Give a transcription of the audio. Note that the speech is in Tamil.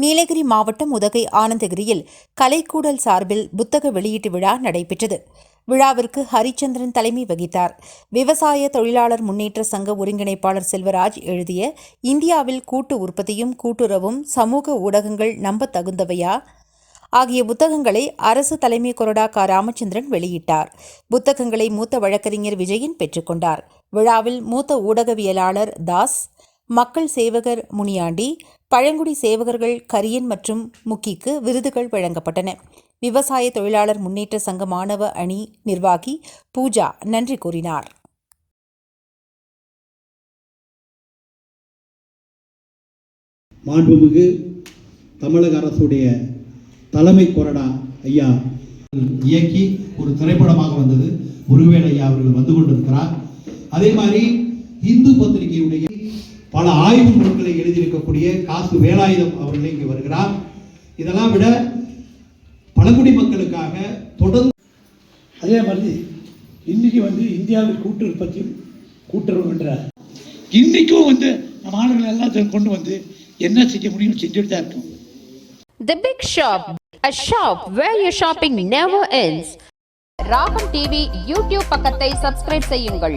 நீலகிரி மாவட்டம் உதகை ஆனந்தகிரியில் கலைக்கூடல் சார்பில் புத்தக வெளியீட்டு விழா நடைபெற்றது. விழாவிற்கு ஹரிச்சந்திரன் தலைமை வகித்தார். விவசாய தொழிலாளர் முன்னேற்ற சங்க ஒருங்கிணைப்பாளர் செல்வராஜ் எழுதிய இந்தியாவில் கூட்டு உற்பத்தியும் கூட்டுறவும் சமூக ஊடகங்கள் நம்பத் தகுந்தவையா? ஆகிய புத்தகங்களை அரசு தலைமை கொறடா க. ராமச்சந்திரன் வெளியிட்டார். புத்தகங்களை மூத்த வழக்கறிஞர் விஜயன் பெற்றுக்கொண்டார் விழாவில் மூத்த ஊடகவியலாளர் தாஸ் மக்கள் சேவகர் முனியாண்டி பழங்குடி சேவகர்கள் கரியன் மற்றும் முக்கிக்கு விருதுகள் வழங்கப்பட்டன. விவசாய தொழிலாளர் முன்னேற்ற சங்க மாணவ அணி நிர்வாகி பூஜா நன்றி கூறினார். மாண்புமிகு தமிழக அரசுடைய தலைமை கொறடா ஐயா இயக்கி ஒரு திரைப்படமாக வந்தது. முருகவேல் ஐயா அவர்கள் வந்து கொண்டிருக்கிறார். அதே மாதிரி இந்து பத்திரிகையுடைய பல ஆய்வு நூல்களை எழுதியிருக்கக்கூடிய காசு வேலாயுதம் அவர்கள் இங்கு வருகிறார். இதெல்லாம் விட பழங்குடி மக்களுக்காக தொடர்ந்து அதே மாதிரி இன்னைக்கு வந்து இந்தியாவில் கூட்டு உற்பத்தியும் கூட்டுறவு என்ற இன்னைக்கும் வந்து நம்ம ஆளுங்களை எல்லாத்தையும் கொண்டு வந்து என்ன செய்ய முடியும் செஞ்சுட்டு தான் இருக்கோம். The Big Shop, a shop where your shopping never ends. Raagam TV YouTube பக்கத்தை சப்ஸ்கிரைப் செய்யுங்கள்.